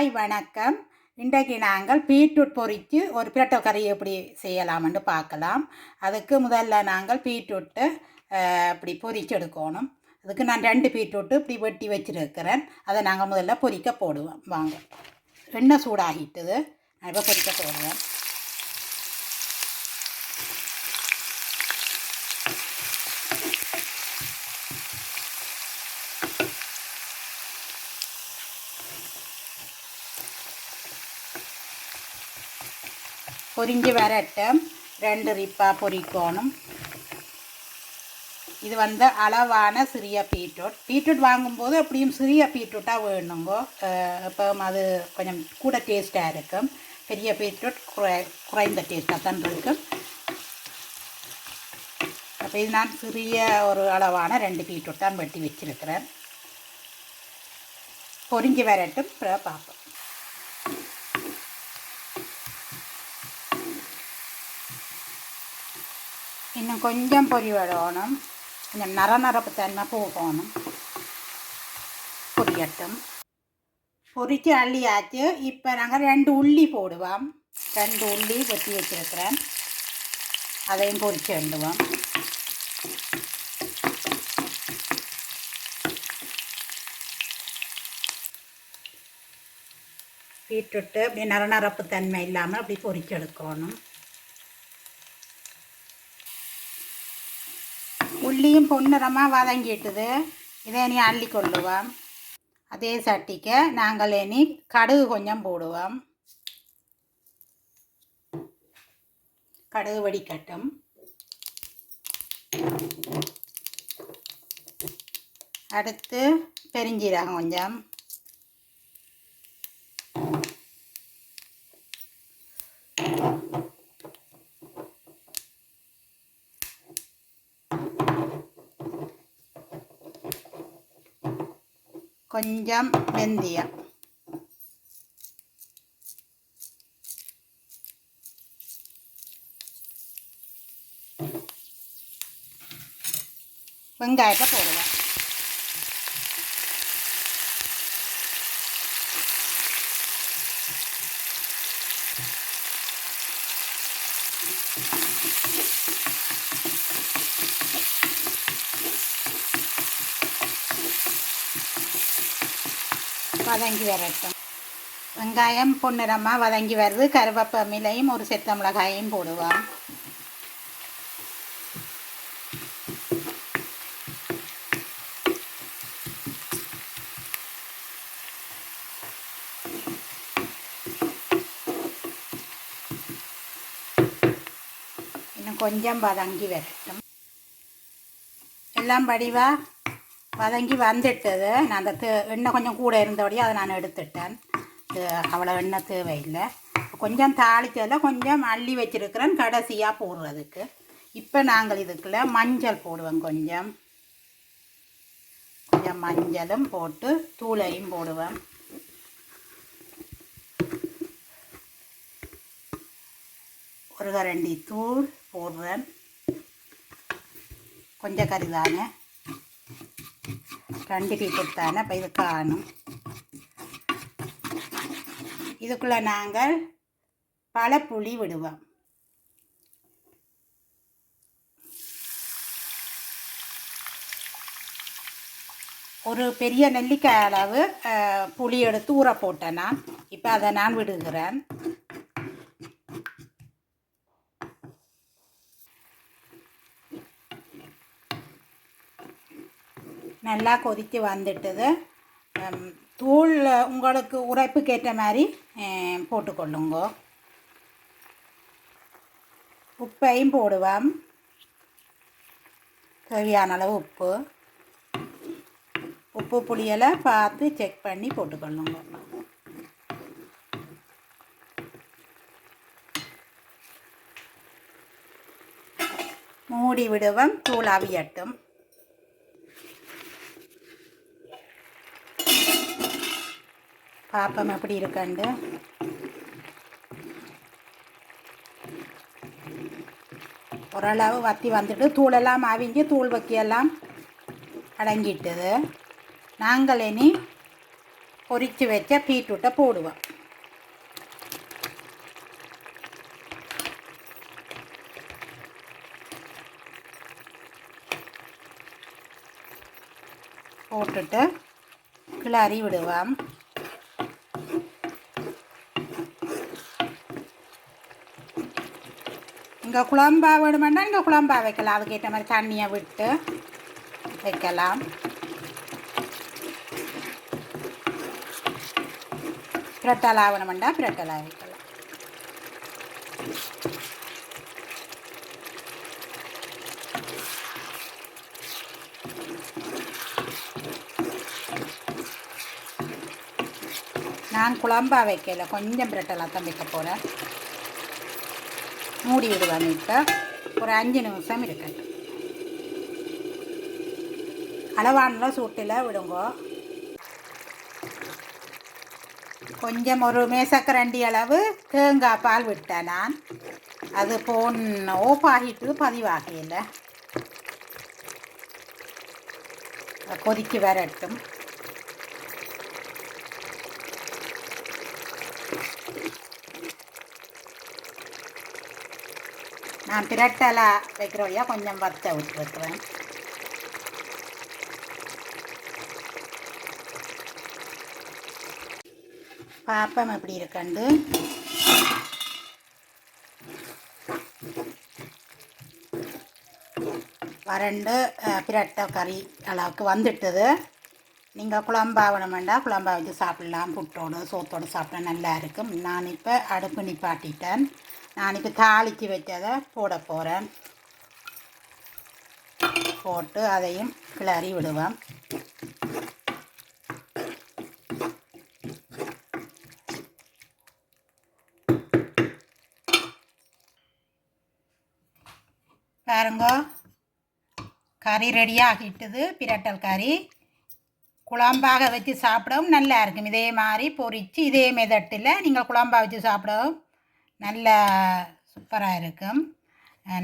Hi வணக்கம். இன்றைக்கு நாங்கள் பீட்ரூட் பொரித்து ஒரு பிரட்டோ கறி எப்படி செய்யலாம்னு பார்க்கலாம். அதுக்கு முதல்ல நாங்கள் பீட்ரூட்டை இப்படி பொறிச்சு எடுக்கணும். அதுக்கு நான் ரெண்டு பீட்ரூட்டு இப்படி வெட்டி வச்சுருக்கிறேன். அதை நாங்கள் முதல்ல பொரிக்க போடுவோம். வாங்க. எண்ணெய் சூடாகிட்டுது. நான் இப்போ பொறிக்க போடுவேன் பொரிஞ்சு வரட்டும் ரெண்டு ரிப்பாக பொரிக்கணும் இது வந்து அளவான சிறிய பீட்ரூட் பீட்ரூட் வாங்கும்போது எப்படியும் சிறிய பீட்ரூட்டாக வேணுங்கோ இப்போ அது கொஞ்சம் கூட டேஸ்ட்டாக இருக்கும் பெரிய பீட்ரூட் குறை குறைந்த டேஸ்ட்டாக தான் இருக்கும் அப்போ இது நான் சிறிய ஒரு அளவான ரெண்டு பீட்ரூட் தான் வெட்டி வச்சிருக்கிறேன் பொறிஞ்சு வரட்டும் பார்ப்போம் இன்னும் கொஞ்சம் பொரி விடணும் கொஞ்சம் நர நரப்பு தன்மை போகணும் பொரியட்டும். பொறிச்சு அள்ளியாச்சு. இப்போ நாங்கள் ரெண்டு உள்ளி போடுவோம். ரெண்டு உள்ளி வெட்டி வச்சிருக்கிறேன். அதையும் பொறிச்சு வேண்டுவோம் பீட்ரூட்டு அப்படி நர நரப்பு தன்மை இல்லாமல் அப்படி பொரிச்சு எடுக்கணும். உள்ளியும் பொன்னிறமாக வதங்கிட்டுது இதை நீ அள்ளி கொள்ளுவோம். அதே சட்டிக்கு நாங்கள் இனி கடுகு கொஞ்சம் போடுவோம். கடுகு வடிக்கட்டும். அடுத்து பெருஞ்சீரகம் கொஞ்சம். கொஞ்சம் வெந்தயம் வெங்காயத்தை போடுவேன் வதங்கி வரட்டும். வெங்காயம் பொன்னிறமாக வதங்கி வருது. கருவேப்பமிலையும் ஒரு செத்த மிளகாயும் போடுவோம். இன்னும் கொஞ்சம் வதங்கி வரட்டும். எல்லாம் படிவா? வதங்கி வந்துட்டது. நான் அந்த தே எண்ணெய் கொஞ்சம் கூட இருந்தபடியே அதை நான் எடுத்துட்டேன். அவ்வளோ எண்ணெய் தேவையில்லை. கொஞ்சம் தாளித்ததில் கொஞ்சம் அள்ளி வச்சுருக்கிறேன் கடைசியாக போடுறதுக்கு. இப்போ நாங்கள் இதுக்குள்ள மஞ்சள் போடுவோம் கொஞ்சம். கொஞ்சம் மஞ்சளும் போட்டு தூளையும் போடுவேன் ஒரு கரண்டி தூள் போடுறேன். கொஞ்சம் கறிதானே ரெண்டு கொடுத்தானே தானே இது காணும். இதுக்குள்ளே நாங்கள் பல புளி விடுவோம். ஒரு பெரிய நெல்லிக்காய் அளவு புளி எடுத்து ஊற போட்டேன் நான். இப்போ அதை நான் விடுகிறேன். நல்லா கொதித்து வந்துட்டுது. தூள் உங்களுக்கு உரைப்புக்கு ஏற்ற மாதிரி போட்டுக்கொள்ளுங்க. உப்பையும் போடுவோம். தேவையான அளவு உப்பு. உப்பு புளியெல்லாம் பார்த்து செக் பண்ணி போட்டுக்கொள்ளுங்க. மூடி விடுவோம். தூள் அவியட்டும் பாப்பம் எப்படி இருக்காண்டு. ஓரளவு வத்தி வந்துட்டு தூளெல்லாம் அவிஞ்சு தூள் வக்கியெல்லாம் அடங்கிட்டுது. நாங்கள் இனி பொரித்து வச்ச பீட்ரூட்டை போடுவோம். போட்டுட்டு கிளறி விடுவோம். இங்கே குழம்பா வேணுமெண்டா இங்கே குழம்பா வைக்கலாம். அதுக்கேற்ற மாதிரி தண்ணியை விட்டு வைக்கலாம். பிரட்டலா வேணுமெண்டா பிரட்டலா வைக்கலாம். நான் குழம்பா வைக்கல. கொஞ்சம் பிரட்டலா தான் வைக்க போகிறேன் மூடி விடுவாங்க இப்போ. ஒரு அஞ்சு நிமிஷம் இருக்கட்டும். அளவானில் சூட்டில் விடுங்க. கொஞ்சம் ஒரு மேசக்கரண்டி அளவு தேங்காய் பால் விட்டேன் நான். அது போன் ஓப் ஆகிட்டு பதிவாகையில் கொதிக்கு வரட்டும். நான் பிரட்டலை வைக்கிற வழியாக கொஞ்சம் வறுத்த விட்டு வைக்கிறேன். பாப்பம் எப்படி இருக்கண்டு? வறண்டு பிரட்டை கறி அளவுக்கு வந்துட்டது. நீங்கள் குழம்பா வேணுமெண்டா குழம்பா வச்சு சாப்பிட்லாம். புட்டோடு சோத்தோடு சாப்பிட்டா நல்லா இருக்கும். நான் இப்போ அடுப்பு நிப்பாட்டிட்டேன். நான் இப்போ தாளிக்கு வச்சதை போட போகிறேன் போட்டு அதையும் கிளறி விடுவேன் பாருங்க கறி ரெடியாகிட்டுது பிரட்டல் கறி குழம்பாக வச்சு சாப்பிடவும் நல்லா இருக்கும் இதே மாதிரி பொரித்து இதே மெதட்டில் நீங்கள் குழம்பா வச்சு சாப்பிடவும் நல்ல சூப்பராக இருக்கும்.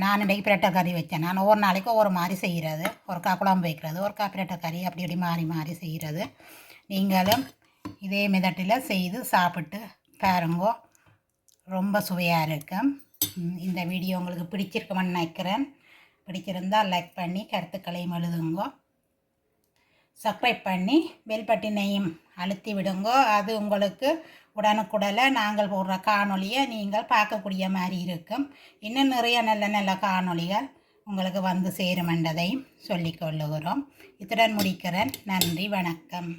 நான் இன்றைக்கு பிரட்டை கறி வச்சேன் நான் ஒவ்வொரு நாளைக்கு ஒவ்வொரு மாதிரி செய்கிறது ஒருக்கா குழம்பு வைக்கிறது ஒருக்கா பிரட்டை கறி அப்படி இப்படி மாறி மாறி செய்கிறது நீங்களும் இதே மெதட்டில் செய்து சாப்பிட்டு பாருங்கோ. ரொம்ப சுவையாக இருக்கும். இந்த வீடியோ உங்களுக்கு பிடிச்சிருக்குமென்னு நினைக்கிறேன். பிடிச்சிருந்தால் லைக் பண்ணி கருத்துக்களையும் எழுதுங்கோ. சப்ஸ்கிரைப் பண்ணி பெல் பட்டினையும் அழுத்தி விடுங்கோ. அது உங்களுக்கு உடனுக்குடல நாங்கள் போடுற காணொலியை நீங்கள் பார்க்கக்கூடிய மாதிரி இருக்கும். இன்னும் நிறைய நல்ல நல்ல காணொளிகள் உங்களுக்கு வந்து சேரும் என்றதையும் சொல்லிக் கொள்ளுகிறோம். இத்துடன் முடிக்கிறேன். நன்றி வணக்கம்.